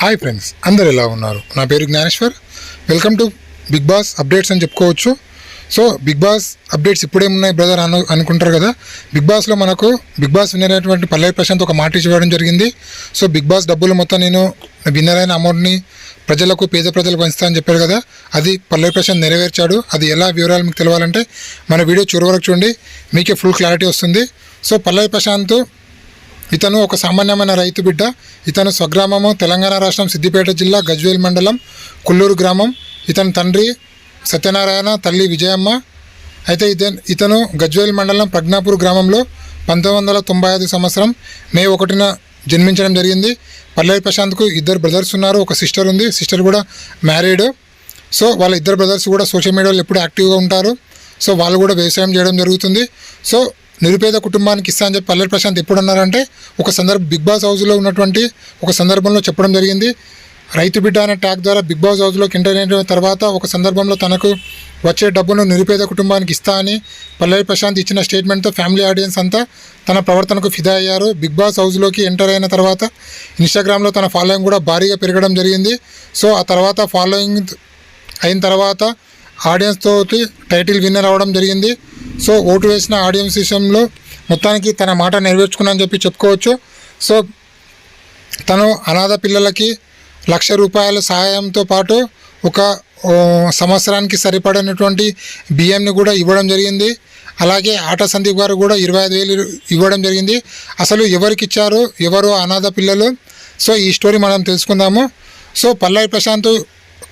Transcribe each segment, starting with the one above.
Hi friends అందరు ఎలా ఉన్నారు? నా పేరు Gnaneshwar. Welcome to Bigg Boss updates అని చెప్పుకోవచ్చు. సో బిగ్ బాస్ అప్డేట్స్ ఇప్పుడేమున్నాయి బ్రదర్ అను అనుకుంటారు కదా? బిగ్ బాస్లో మనకు బిగ్ బాస్ విన్నర్ అయినటువంటి పల్లవి ప్రశాంత్ ఒక మాట ఇవ్వడం జరిగింది. సో బిగ్ బాస్ డబ్బులు మొత్తం నేను విన్నర్ అయిన అమౌంట్ని ప్రజలకు పేద ప్రజలకు పంచుతా అని చెప్పారు కదా? అది పల్లవి ప్రశాంత్ నెరవేర్చాడు. అది ఎలా వివరాలు మీకు తెలవాలంటే మన వీడియో చివరి వరకు చూడండి. మీకే ఫుల్ క్లారిటీ వస్తుంది. సో పల్లవి ప్రశాంత్ ఇతను ఒక సామాన్యమైన రైతు బిడ్డ. ఇతను స్వగ్రామము తెలంగాణ రాష్ట్రం సిద్దిపేట జిల్లా గజ్వేల్ మండలం కుల్లూరు గ్రామం. ఇతని తండ్రి సత్యనారాయణ తల్లి విజయమ్మ. అయితే ఇతను ఇతను గజ్వేల్ మండలం ప్రజ్ఞాపూర్ గ్రామంలో పంతొమ్మిది వందల తొంభై ఐదు సంవత్సరం మే ఒకటిన జన్మించడం జరిగింది. పల్లవి ప్రశాంత్కు ఇద్దరు బ్రదర్స్ ఉన్నారు. ఒక సిస్టర్ ఉంది. సిస్టర్ కూడా మ్యారీడ్. సో వాళ్ళ ఇద్దరు బ్రదర్స్ కూడా సోషల్ మీడియాలో ఎప్పుడు యాక్టివ్గా ఉంటారు. సో వాళ్ళు కూడా వ్యవసాయం చేయడం జరుగుతుంది. సో నిరుపేద కుటుంబానికి ఇస్తా అని చెప్పి పల్లె ప్రశాంత్ ఎప్పుడు అన్నారంటే ఒక సందర్భ బిగ్ బాస్ హౌస్లో ఉన్నటువంటి ఒక సందర్భంలో చెప్పడం జరిగింది. రైతు బిడ్డ అనే ట్యాగ్ ద్వారా బిగ్ బాస్ హౌస్లోకి ఎంటర్ అయిన తర్వాత ఒక సందర్భంలో తనకు వచ్చే డబ్బును నిరుపేద కుటుంబానికి ఇస్తా అని పల్లవి ప్రశాంత్ ఇచ్చిన స్టేట్మెంట్తో ఫ్యామిలీ ఆడియన్స్ అంతా తన ప్రవర్తనకు ఫిదా అయ్యారు. బిగ్ బాస్ హౌస్లోకి ఎంటర్ అయిన తర్వాత ఇన్స్టాగ్రామ్లో తన ఫాలోయింగ్ కూడా భారీగా పెరగడం జరిగింది. సో ఆ తర్వాత ఫాలోయింగ్ అయిన తర్వాత ఆడియన్స్ తోటి టైటిల్ విన్నర్ అవ్వడం జరిగింది. సో ఓటు వేసిన ఆడియన్స్ విషయంలో మొత్తానికి తన మాట నెరవేర్చుకున్నా అని చెప్పి చెప్పుకోవచ్చు. సో తను అనాథ పిల్లలకి లక్ష రూపాయల సహాయంతో పాటు ఒక సంవత్సరానికి సరిపడినటువంటి బియ్యంని కూడా ఇవ్వడం జరిగింది. అలాగే ఆట సందీప్ గారు కూడా ఇరవై ఐదు వేలు ఇవ్వడం జరిగింది. అసలు ఎవరికి ఇచ్చారు? ఎవరు అనాథ పిల్లలు? సో ఈ స్టోరీ మనం తెలుసుకుందాము. సో పల్లవి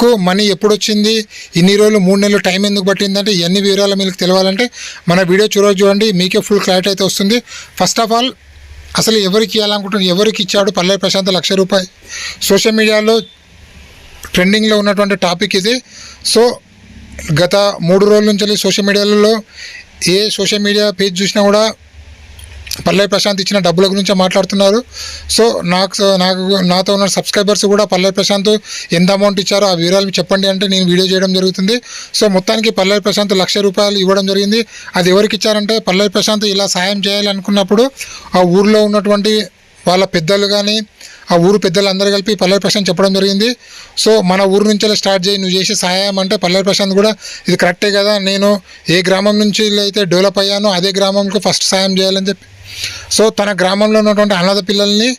కు మనీ ఎప్పుడు వచ్చింది ఇన్ని రోజులు మూడు నెలలు టైం ఎందుకు పట్టిందంటే ఇవన్నీ వివరాలు మీకు తెలియాలంటే మన వీడియో చూడవచ్చు చూడండి మీకే ఫుల్ క్లారిటీ అయితే వస్తుంది. ఫస్ట్ ఆఫ్ ఆల్ అసలు ఎవరికి ఇవ్వాలనుకుంటున్నారు? ఎవరికి ఇచ్చాడు పల్లె ప్రశాంత్ లక్ష రూపాయలు సోషల్ మీడియాలో ట్రెండింగ్లో ఉన్నటువంటి టాపిక్ ఇది. సో గత మూడు రోజుల నుంచి సోషల్ మీడియాలలో ఏ సోషల్ మీడియా పేజ్ చూసినా కూడా పల్లవి ప్రశాంత్ ఇచ్చిన డబ్బుల గురించి మాట్లాడుతున్నారు. సో నాకు నాకు నాతో ఉన్న సబ్స్క్రైబర్స్ కూడా పల్లవి ప్రశాంత్ ఎంత అమౌంట్ ఇచ్చారో ఆ వివరాలు చెప్పండి అంటే నేను వీడియో చేయడం జరుగుతుంది. సో మొత్తానికి పల్లవి ప్రశాంత్ లక్ష రూపాయలు ఇవ్వడం జరిగింది. అది ఎవరికి ఇచ్చారంటే పల్లవి ప్రశాంత్ ఇలా సాయం చేయాలనుకున్నప్పుడు ఆ ఊర్లో ఉన్నటువంటి వాళ్ళ పెద్దలు కానీ ఆ ఊరు పెద్దలు అందరూ కలిపి పల్లవి ప్రశాంత్ చెప్పడం జరిగింది. సో మన ఊరు నుంచి స్టార్ట్ చేయి నువ్వు చేసే సహాయం అంటే పల్లవి ప్రశాంత్ కూడా ఇది కరెక్టే కదా నేను ఏ గ్రామం నుంచి అయితే డెవలప్ అయ్యానో అదే గ్రామంకు ఫస్ట్ సాయం చేయాలని చెప్పి. సో తన గ్రామంలో ఉన్నటువంటి అనాథ పిల్లల్ని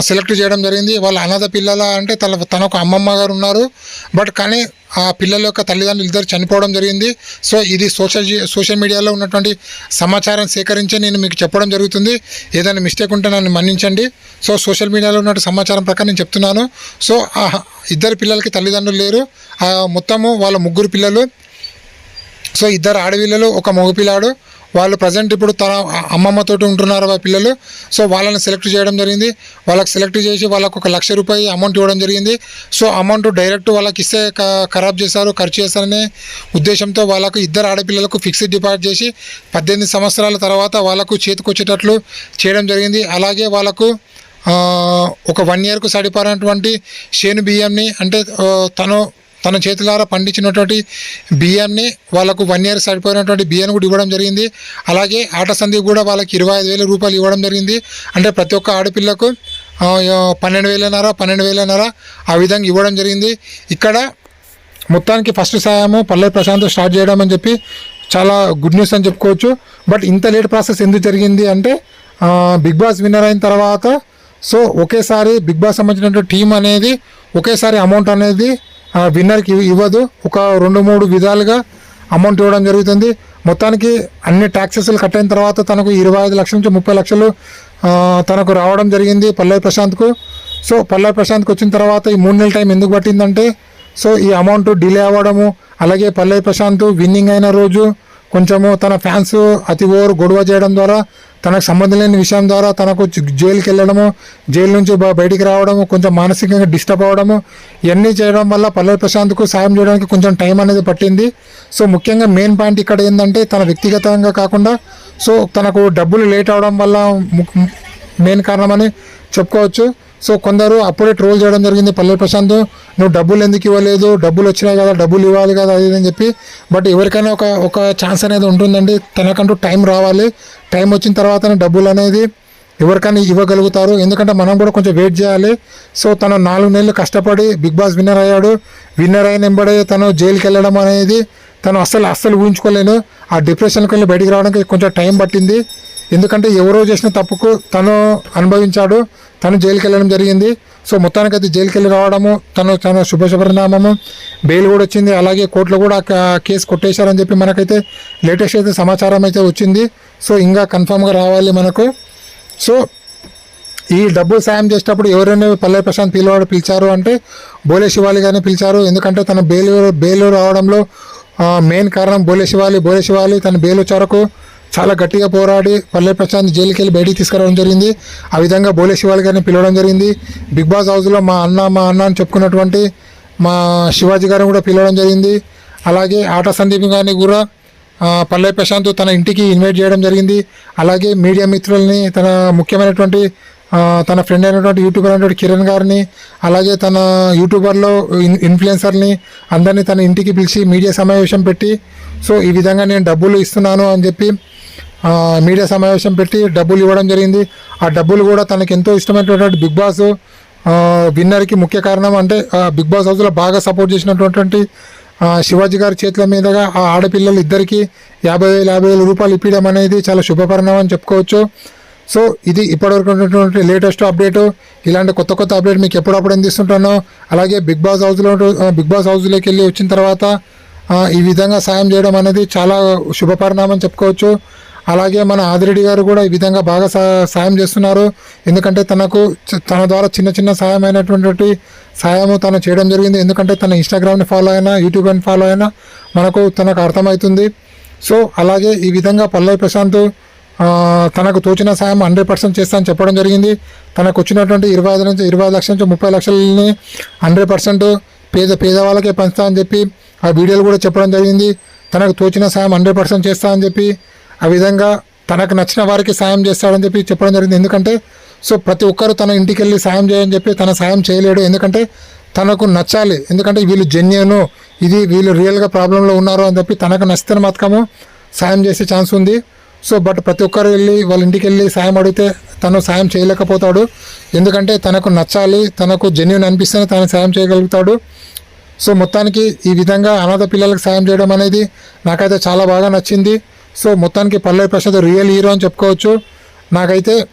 సెలెక్ట్ చేయడం జరిగింది. వాళ్ళ అనాథ పిల్లల అంటే తన తన ఒక అమ్మమ్మ గారు ఉన్నారు. బట్ కానీ ఆ పిల్లల యొక్క తల్లిదండ్రులు ఇద్దరు చనిపోవడం జరిగింది. సో ఇది సోషల్ జీ- సోషల్ మీడియాలో ఉన్నటువంటి సమాచారం సేకరించి నేను మీకు చెప్పడం జరుగుతుంది. ఏదైనా మిస్టేక్ ఉంటే నన్ను మన్నించండి. సో సోషల్ మీడియాలో ఉన్న సమాచారం ప్రకారం నేను చెప్తున్నాను. సో ఆ ఇద్దరు పిల్లలకి తల్లిదండ్రులు లేరు. ఆ మొత్తము వాళ్ళ ముగ్గురు పిల్లలు. సో ఇద్దరు ఆడపిల్లలు ఒక మగపిల్లాడు. వాళ్ళు ప్రజెంట్ ఇప్పుడు తన అమ్మమ్మతోటి ఉంటున్నారు ఆ పిల్లలు. సో వాళ్ళని సెలెక్ట్ చేయడం జరిగింది. వాళ్ళకి సెలెక్ట్ చేసి వాళ్ళకు ఒక లక్ష రూపాయి అమౌంట్ ఇవ్వడం జరిగింది. సో అమౌంట్ డైరెక్ట్ వాళ్ళకి ఇస్తే క- ఖరాబ్ చేశారు ఖర్చు చేస్తారనే ఉద్దేశంతో వాళ్ళకు ఇద్దరు ఆడపిల్లలకు ఫిక్స్డ్ డిపాజిట్ చేసి పద్దెనిమిది సంవత్సరాల తర్వాత వాళ్ళకు చేతికొచ్చేటట్లు చేయడం జరిగింది. అలాగే వాళ్ళకు ఒక వన్ ఇయర్కు సరిపడినటువంటి శేను బియ్యంని అంటే తను తన చేతులారా పండించినటువంటి బియ్యాన్ని వాళ్ళకు వన్ ఇయర్ సరిపోయినటువంటి బియ్యాన్ని కూడా ఇవ్వడం జరిగింది. అలాగే ఆట సంధి కూడా వాళ్ళకి ఇరవై ఐదు వేల రూపాయలు ఇవ్వడం జరిగింది. అంటే ప్రతి ఒక్క ఆడపిల్లకు పన్నెండు వేలన్నర పన్నెండు వేలన్నర ఆ విధంగా ఇవ్వడం జరిగింది. ఇక్కడ మొత్తానికి ఫస్ట్ సాయము పల్లె ప్రశాంత్ స్టార్ట్ చేయడం అని చెప్పి చాలా గుడ్ న్యూస్ అని చెప్పుకోవచ్చు. బట్ ఇంత లేట్ ప్రాసెస్ ఎందుకు జరిగింది అంటే బిగ్ బాస్ విన్నర్ అయిన తర్వాత సో ఒకేసారి బిగ్ బాస్ సంబంధించినటువంటి టీం అనేది ఒకేసారి అమౌంట్ అనేది విన్నర్కి ఇవ్వదు. ఒక రెండు మూడు విధాలుగా అమౌంట్ ఇవ్వడం జరుగుతుంది. మొత్తానికి అన్ని ట్యాక్సెస్లు కట్ అయిన తర్వాత తనకు ఇరవై ఐదు లక్షల నుంచి ముప్పై లక్షలు తనకు రావడం జరిగింది పల్లవి ప్రశాంత్కు. సో పల్లవి ప్రశాంత్కి వచ్చిన తర్వాత ఈ మూడు నెలల టైం ఎందుకు పట్టిందంటే సో ఈ అమౌంట్ డిలే అవ్వడము అలాగే పల్లవి ప్రశాంత్ విన్నింగ్ అయిన రోజు కొంచెము తన ఫ్యాన్స్ అతి ఓవర్ గొడవ చేయడం ద్వారా తనకు సంబంధం లేని విషయం ద్వారా తనకు జైలుకి వెళ్ళడము జైలు నుంచి బయటికి రావడము కొంచెం మానసికంగా డిస్టర్బ్ అవ్వడము ఇవన్నీ చేయడం వల్ల పల్లవి ప్రశాంత్కు సాయం చేయడానికి కొంచెం టైం అనేది పట్టింది. సో ముఖ్యంగా మెయిన్ పాయింట్ ఇక్కడ ఏంటంటే తన వ్యక్తిగతంగా కాకుండా సో తనకు డబ్బులు లేట్ అవడం వల్ల మెయిన్ కారణమని చెప్పుకోవచ్చు. సో కొందరు అప్పుడే ట్రోల్ చేయడం జరిగింది పల్లె ప్రశాంత్ నువ్వు డబ్బులు ఎందుకు ఇవ్వలేదు? డబ్బులు వచ్చినాయి కదా డబ్బులు ఇవ్వాలి కదా అది అని చెప్పి. బట్ ఎవరికైనా ఒక ఒక ఛాన్స్ అనేది ఉంటుందండి. తనకంటూ టైం రావాలి. టైం వచ్చిన తర్వాతనే డబ్బులు అనేది ఎవరికైనా ఇవ్వగలుగుతారు. ఎందుకంటే మనం కూడా కొంచెం వెయిట్ చేయాలి. సో తను నాలుగు నెలలు కష్టపడి బిగ్ బాస్ విన్నర్ అయ్యాడు. విన్నర్ అయిన వెంబడే తను జైలుకి వెళ్ళడం అనేది తను అస్సలు అస్సలు ఊహించుకోలేను. ఆ డిప్రెషన్కి వెళ్ళి బయటికి రావడానికి కొంచెం టైం పట్టింది. ఎందుకంటే ఎవరో చేసిన తప్పుకు తను అనుభవించాడు తను జైలుకి వెళ్ళడం జరిగింది. సో మొత్తానికైతే జైలుకి వెళ్ళి రావడము తను తన శుభ శుభనామము బెయిల్ కూడా వచ్చింది. అలాగే కోర్టులో కూడా కేసు కొట్టేశారని చెప్పి మనకైతే లేటెస్ట్ అయితే సమాచారం అయితే వచ్చింది. సో ఇంకా కన్ఫామ్గా రావాలి మనకు. సో ఈ డబ్బులు సాయం చేసేటప్పుడు ఎవరైనా పల్లె ప్రశాంత్ పిలవాడు పిలిచారు అంటే బోలే శివాలి గారిని పిలిచారు. ఎందుకంటే తన బెయిల్ బెయిల్ రావడంలో మెయిన్ కారణం బోలే శివాలి బోలే శివాలి తన బెయిల్ వచ్చే వరకు చాలా గట్టిగా పోరాడి పల్లె ప్రశాంత్ జైలుకి వెళ్ళి బయటికి తీసుకురావడం జరిగింది. ఆ విధంగా బోలే శివాలి గారిని పిలవడం జరిగింది. బిగ్ బాస్ హౌస్లో మా అన్న మా అన్న అని చెప్పుకున్నటువంటి మా శివాజీ గారిని కూడా పిలవడం జరిగింది. అలాగే ఆట సందీప్ గారిని కూడా పల్లె ప్రశాంత్ తన ఇంటికి ఇన్వైట్ చేయడం జరిగింది. అలాగే మీడియా మిత్రుల్ని తన ముఖ్యమైనటువంటి తన ఫ్రెండ్ అయినటువంటి యూట్యూబర్ అయినటువంటి కిరణ్ గారిని అలాగే తన యూట్యూబర్లో ఇన్ ఇన్ఫ్లుయెన్సర్ని అందరినీ తన ఇంటికి పిలిచి మీడియా సమావేశం పెట్టి సో ఈ విధంగా నేను డబ్బులు ఇస్తున్నాను అని చెప్పి మీడియా సమావేశం పెట్టి డబ్బులు ఇవ్వడం జరిగింది. ఆ డబ్బులు కూడా తనకు ఎంతో ఇష్టమైనటువంటి బిగ్ బాస్ విన్నర్కి ముఖ్య కారణం అంటే ఆ, బిగ్ బాస్ హౌస్లో బాగా సపోర్ట్ చేసినటువంటి శివాజీ గారి చేతుల మీదుగా ఆ ఆడపిల్లలు ఇద్దరికి యాభై వేలు యాభై వేల రూపాయలు ఇప్పించడం అనేది చాలా శుభపరిణామం అని చెప్పుకోవచ్చు. సో ఇది ఇప్పటివరకు ఉన్నటువంటి లేటెస్ట్ అప్డేట్. ఇలాంటి కొత్త కొత్త అప్డేట్ మీకు ఎప్పుడప్పుడు అందిస్తుంటాను అలాగే బిగ్ బాస్ హౌస్లో బిగ్ బాస్ హౌస్లోకి వెళ్ళి వచ్చిన తర్వాత ఈ విధంగా సాయం చేయడం అనేది చాలా శుభపరిణామం చెప్పుకోవచ్చు. అలాగే మన ఆదిరెడ్డి గారు కూడా ఈ విధంగా బాగా సాయం చేస్తున్నారు. ఎందుకంటే తనకు తన ద్వారా చిన్న చిన్న సాయం అయినటువంటి సాయము తను చేయడం జరిగింది. ఎందుకంటే తన ఇన్స్టాగ్రామ్ని ఫాలో అయినా యూట్యూబ్ని ఫాలో అయినా మనకు తనకు అర్థమవుతుంది. సో అలాగే ఈ విధంగా పల్లవి ప్రశాంత్ తనకు తోచిన సాయం హండ్రెడ్ పర్సెంట్ చేస్తానని చెప్పడం జరిగింది. తనకు వచ్చినటువంటి ఇరవై ఐదు నుంచి ఇరవై లక్షల నుంచి ముప్పై లక్షలని హండ్రెడ్ పర్సెంట్ పేద పేదవాళ్ళకే పంచుతా అని చెప్పి ఆ వీడియోలు కూడా చెప్పడం జరిగింది. తనకు తోచిన సాయం హండ్రెడ్ పర్సెంట్ చేస్తా అని చెప్పి ఆ విధంగా తనకు నచ్చిన వారికి సాయం చేస్తాడని చెప్పి చెప్పడం జరిగింది. ఎందుకంటే సో ప్రతి ఒక్కరు తన ఇంటికి వెళ్ళి సాయం చేయని చెప్పి తన సాయం చేయలేడు. ఎందుకంటే తనకు నచ్చాలి. ఎందుకంటే వీళ్ళు జెన్యును ఇది వీళ్ళు రియల్గా ప్రాబ్లంలో ఉన్నారు అని చెప్పి తనకు నచ్చితే మాత్రము సాయం చేసే ఛాన్స్ ఉంది. సో బట్ ప్రతి ఒక్కరు వెళ్ళి వాళ్ళ ఇంటికి వెళ్ళి సాయం అడిగితే తను సాయం చేయలేకపోతాడు. ఎందుకంటే తనకు నచ్చాలి తనకు జెన్యున్ అనిపిస్తేనే తను సాయం చేయగలుగుతాడు. సో మొత్తానికి ఈ విధంగా అనాథ పిల్లలకు సాయం చేయడం అనేది నాకైతే చాలా బాగా నచ్చింది. సో మొత్తానికి పల్లవి ప్రసాద్ రియల్ హీరో అని చెప్పుకోవచ్చు. నాకైతే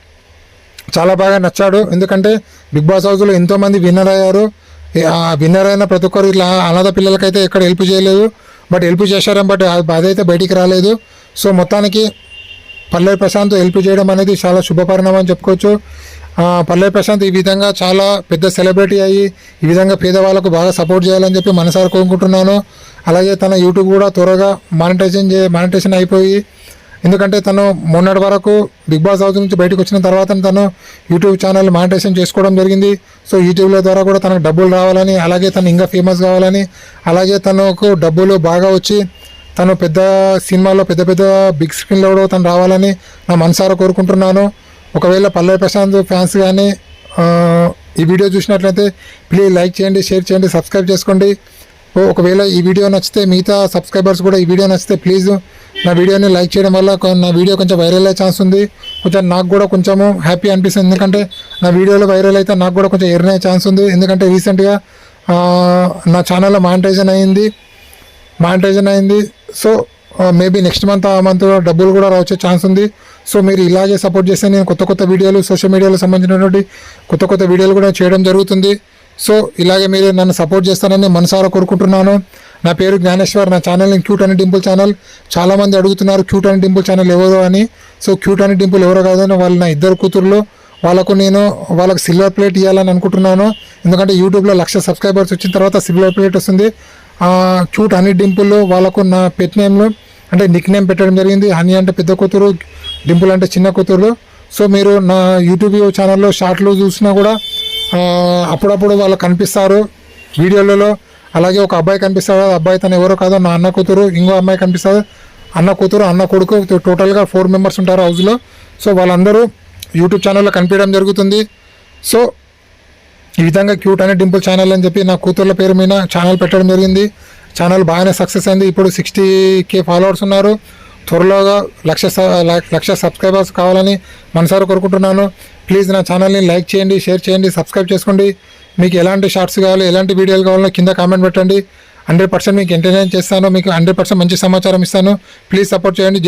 చాలా బాగా నచ్చాడు. ఎందుకంటే బిగ్ బాస్ హౌస్లో ఎంతోమంది విన్నర్ అయ్యారు. ఆ విన్నర్ అయిన ప్రతి ఒక్కరు ఇట్లా అనాథ పిల్లలకైతే ఎక్కడ హెల్ప్ చేయలేదు. బట్ హెల్ప్ చేశారు బట్ అదైతే బయటికి రాలేదు. సో మొత్తానికి పల్లవి ప్రశాంత్ హెల్ప్ చేయడం అనేది చాలా శుభపరిణామం అని చెప్పుకోవచ్చు. పల్లె ప్రశాంత్ ఈ విధంగా చాలా పెద్ద సెలబ్రిటీ అయ్యి ఈ విధంగా పేదవాళ్ళకు బాగా సపోర్ట్ చేయాలని చెప్పి మనసారి కోరుకుంటున్నాను. అలాగే తన యూట్యూబ్ కూడా త్వరగా మానిటైజేషన్ చే మానిటైజేషన్ అయిపోయి ఎందుకంటే తను మొన్నటి వరకు బిగ్ బాస్ హౌస్ నుంచి బయటకు వచ్చిన తర్వాత తను యూట్యూబ్ ఛానల్ మానిటైజేషన్ చేసుకోవడం జరిగింది. సో యూట్యూబ్ల ద్వారా కూడా తనకు డబ్బులు రావాలని అలాగే తను ఇంకా ఫేమస్ కావాలని అలాగే తనకు డబ్బులు బాగా వచ్చి తను పెద్ద సినిమాలో పెద్ద పెద్ద బిగ్ స్క్రీన్లో కూడా తను రావాలని నా మనసారా కోరుకుంటున్నాను. ఒకవేళ పల్లవి ప్రశాంత్ ఫ్యాన్స్ కానీ ఈ వీడియో చూసినట్లయితే ప్లీజ్ లైక్ చేయండి షేర్ చేయండి సబ్స్క్రైబ్ చేసుకోండి. ఒకవేళ ఈ వీడియో నచ్చితే మిగతా సబ్స్క్రైబర్స్ కూడా ఈ వీడియో నచ్చితే ప్లీజ్ నా వీడియోని లైక్ చేయడం వల్ల నా వీడియో కొంచెం వైరల్ అయ్యే ఛాన్స్ ఉంది. కొంచెం నాకు కూడా కొంచెము హ్యాపీ అనిపిస్తుంది. ఎందుకంటే నా వీడియోలో వైరల్ అయితే నాకు కూడా కొంచెం ఎర్న్ అయ్యే ఛాన్స్ ఉంది. ఎందుకంటే రీసెంట్గా నా ఛానల్లో మానిటైజన్ అయింది. మానిటైజన్ అయింది. సో మేబీ నెక్స్ట్ మంత్ ఆ మంత్ డబ్బులు కూడా వచ్చే ఛాన్స్ ఉంది. సో మీరు ఇలాగే సపోర్ట్ చేస్తే నేను కొత్త కొత్త వీడియోలు సోషల్ మీడియాలో సంబంధించినటువంటి కొత్త కొత్త వీడియోలు కూడా చేయడం జరుగుతుంది. సో ఇలాగే మీరు నన్ను సపోర్ట్ చేస్తానని మనసారా కోరుకుంటున్నాను. నా పేరు జ్ఞానేశ్వర్. నా ఛానల్ క్యూట్ అని డింపుల్ ఛానల్ చాలామంది అడుగుతున్నారు క్యూట్ అని డింపుల్ ఛానల్ ఎవరు అని. సో క్యూట్ అని డింపుల్ ఎవరో కాదని వాళ్ళు నా ఇద్దరు కూతుర్లు. వాళ్ళకు నేను వాళ్ళకు సిల్వర్ ప్లేట్ ఇవ్వాలని అనుకుంటున్నాను. ఎందుకంటే యూట్యూబ్లో లక్ష సబ్స్క్రైబర్స్ వచ్చిన తర్వాత సిల్వర్ ప్లేట్ వస్తుంది. క్యూట్ అని డింపుల్ వాళ్ళకు నా పెట్ నేమ్లో అంటే నిక్ నేమ్ పెట్టడం జరిగింది. హనీ అంటే పెద్ద కూతురు డింపుల్ అంటే చిన్న కూతురు. సో మీరు నా యూట్యూబ్ ఛానల్లో షార్ట్లు చూసినా కూడా అప్పుడప్పుడు వాళ్ళు కనిపిస్తారు వీడియోలలో. అలాగే ఒక అబ్బాయి కనిపిస్తాడు ఆ అబ్బాయి తను ఎవరో కాదో నా అన్న కూతురు ఇంకో అమ్మాయి కనిపిస్తుంది. అన్న కూతురు అన్న కొడుకు టోటల్గా ఫోర్ మెంబర్స్ ఉంటారు హౌస్లో. సో వాళ్ళందరూ యూట్యూబ్ ఛానల్లో కనిపించడం జరుగుతుంది. సో ఈ విధంగా క్యూట్ అనే డింపుల్ ఛానల్ అని చెప్పి నా కూతుర్ల పేరు మీద ఛానల్ పెట్టడం జరిగింది. ఛానల్ బాగానే సక్సెస్ అయింది. ఇప్పుడు సిక్స్టీ కే ఫాలోవర్స్ ఉన్నారు. త్వరలోగా లక్ష స- లక్ష సబ్స్క్రైబర్స్ కావాలని మనసారి కోరుకుంటున్నాను. ప్లీజ్ నా ఛానల్ని లైక్ చేయండి షేర్ చేయండి సబ్స్క్రైబ్ చేసుకోండి. మీకు ఎలాంటి షార్ట్స్ కావాలి ఎలాంటి వీడియోలు కావాలో కింద కామెంట్ పెట్టండి. హండ్రెడ్ పర్సెంట్ మీకు ఎంటర్టైన్ చేస్తాను. మీకు హండ్రెడ్ పర్సెంట్ మంచి సమాచారం ఇస్తాను. ప్లీజ్ సపోర్ట్ చేయండి.